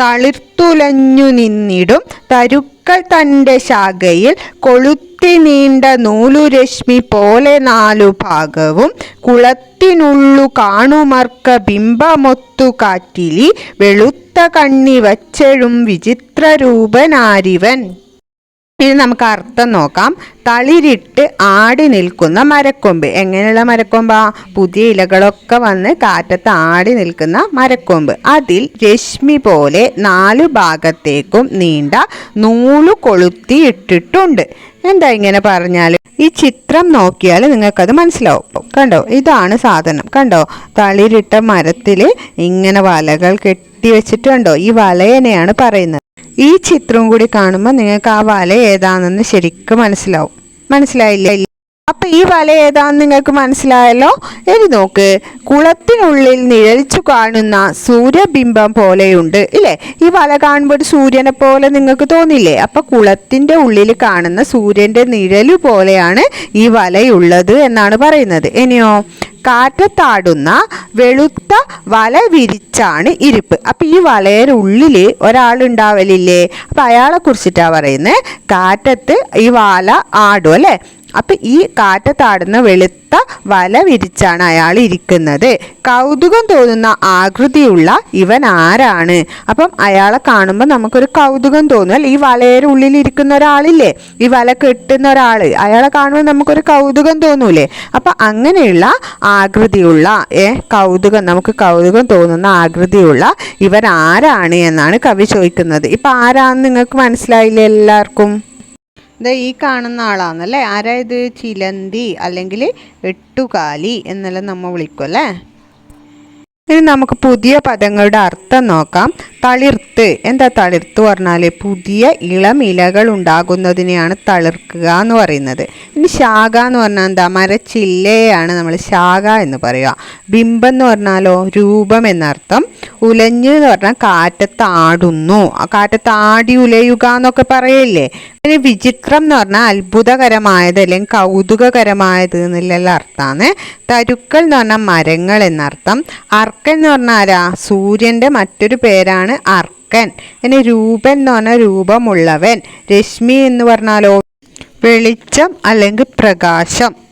തളിർത്തുലഞ്ഞു നിന്നിടും തരുക്കൾ തന്റെ ശാഖയിൽ കൊളുത്തി നീണ്ട നൂലുരശ്മി പോലെ നാലു ഭാഗവും കുളത്തിനുള്ളു കാണുമർക്ക ബിംബമൊത്തു കാറ്റിലി വെളുത്ത കണ്ണി വച്ചെഴും വിചിത്രരൂപനാരിവൻ. ഇനി നമുക്ക് അർത്ഥം നോക്കാം. തളിരിട്ട് ആടി നിൽക്കുന്ന മരക്കൊമ്പ്. എങ്ങനെയുള്ള മരക്കൊമ്പാ? പുതിയ ഇലകളൊക്കെ വന്ന് കാറ്റത്ത് ആടി നിൽക്കുന്ന മരക്കൊമ്പ്. അതിൽ രശ്മി പോലെ നാലു ഭാഗത്തേക്കും നീണ്ട നൂൽ കൊളുത്തി ഇട്ടിട്ടുണ്ട്. എന്താ ഇങ്ങനെ പറഞ്ഞാൽ ഈ ചിത്രം നോക്കിയാൽ നിങ്ങൾക്കത് മനസ്സിലാവും. കണ്ടോ? ഇതാണ് സാധനം. കണ്ടോ? തളിരിട്ട മരത്തിൽ ഇങ്ങനെ വലകൾ കെട്ടി വെച്ചിട്ടുണ്ടോ? ഈ വലയനെയാണ് പറയുന്നത്. ഈ ചിത്രം കൂടി കാണുമ്പോൾ നിങ്ങൾക്ക് ആ വല ഏതാണെന്ന് ശരിക്കും മനസ്സിലാവും. മനസ്സിലായില്ല? അപ്പൊ ഈ വല ഏതാണെന്ന് നിങ്ങൾക്ക് മനസ്സിലായല്ലോ? ഇനി നോക്ക്. കുളത്തിനുള്ളിൽ നിഴലിച്ചു കാണുന്ന സൂര്യബിംബം പോലെയുണ്ട് ഇല്ലേ? ഈ വല കാണുമ്പോൾ ഒരു സൂര്യനെ പോലെ നിങ്ങൾക്ക് തോന്നില്ലേ? അപ്പൊ കുളത്തിന്റെ ഉള്ളിൽ കാണുന്ന സൂര്യന്റെ നിഴൽ പോലെയാണ് ഈ വലയുള്ളത് എന്നാണ് പറയുന്നത്. ഇനിയോ? കാറ്റത്താടുന്ന വെളുത്ത വല വിരിച്ചാണ് ഇരിപ്പ്. അപ്പം ഈ വലയുടെ ഉള്ളിൽ ഒരാളുണ്ടാവലില്ലേ അപ്പം അയാളെ കുറിച്ചിട്ടാണ് പറയുന്നത് കാറ്റത്ത് ഈ വല ആടും അല്ലേ? അപ്പം ഈ കാറ്റത്താടുന്ന വെളുത്ത വല വിരിച്ചാണ് അയാൾ ഇരിക്കുന്നത്. കൗതുകം തോന്നുന്ന ആകൃതിയുള്ള ഇവൻ ആരാണ്? അപ്പം അയാളെ കാണുമ്പോൾ നമുക്കൊരു കൗതുകം തോന്നും. അല്ലേ ഈ വലയുടെ ഉള്ളിൽ ഇരിക്കുന്ന ഒരാളില്ലേ? ഈ വല കെട്ടുന്ന ഒരാൾ അയാളെ കാണുമ്പോൾ നമുക്കൊരു കൗതുകം തോന്നൂലേ? അപ്പം അങ്ങനെയുള്ള ആകൃതിയുള്ള ഏ കൗതുകം നമുക്ക് കൗതുകം തോന്നുന്ന ആകൃതിയുള്ള ഇവരാരാണ് എന്നാണ് കവി ചോദിക്കുന്നത്. ഇപ്പം ആരാന്ന് നിങ്ങൾക്ക് മനസ്സിലായില്ലേ എല്ലാവർക്കും? ഇത് ഈ കാണുന്ന ആളാണല്ലേ ആരായത്? ചിലന്തി അല്ലെങ്കിൽ എട്ടുകാലി എന്നെല്ലാം നമ്മൾ വിളിക്കും അല്ലേ ഇനി നമുക്ക് പുതിയ പദങ്ങളുടെ അർത്ഥം നോക്കാം. തളിർത്ത്. എന്താ തളിർത്ത് പറഞ്ഞാൽ പുതിയ ഇളം ഇലകൾ ഉണ്ടാകുന്നതിനെയാണ് തളിർക്കുക എന്ന് പറയുന്നത്. ഇനി ശാഖ എന്ന് പറഞ്ഞാൽ എന്താ? മരച്ചില്ലയാണ് നമ്മൾ ശാഖ എന്ന് പറയുക. ബിംബം എന്ന് പറഞ്ഞാലോ? രൂപം എന്നർത്ഥം. ഉലഞ്ഞ് എന്ന് പറഞ്ഞാൽ കാറ്റത്ത് ആടുന്നു ആ കാറ്റത്ത് ആടി ഉലയുക എന്നൊക്കെ പറയല്ലേ? ഇനി വിചിത്രം എന്ന് പറഞ്ഞാൽ അത്ഭുതകരമായത് അല്ലെങ്കിൽ കൗതുകകരമായത് എന്നുള്ള അർത്ഥമാണ്. തരുക്കൾ എന്ന് പറഞ്ഞാൽ മരങ്ങൾ എന്നർത്ഥം. അർക്കൽ എന്ന് പറഞ്ഞാൽ ആരാ? സൂര്യന്റെ മറ്റൊരു പേരാണ് അർക്കൻ. ഇനി രൂപൻ എന്ന് പറഞ്ഞാൽ രൂപമുള്ളവൻ. രശ്മി എന്ന് പറഞ്ഞാലോ? വെളിച്ചം അല്ലെങ്കിൽ പ്രകാശം.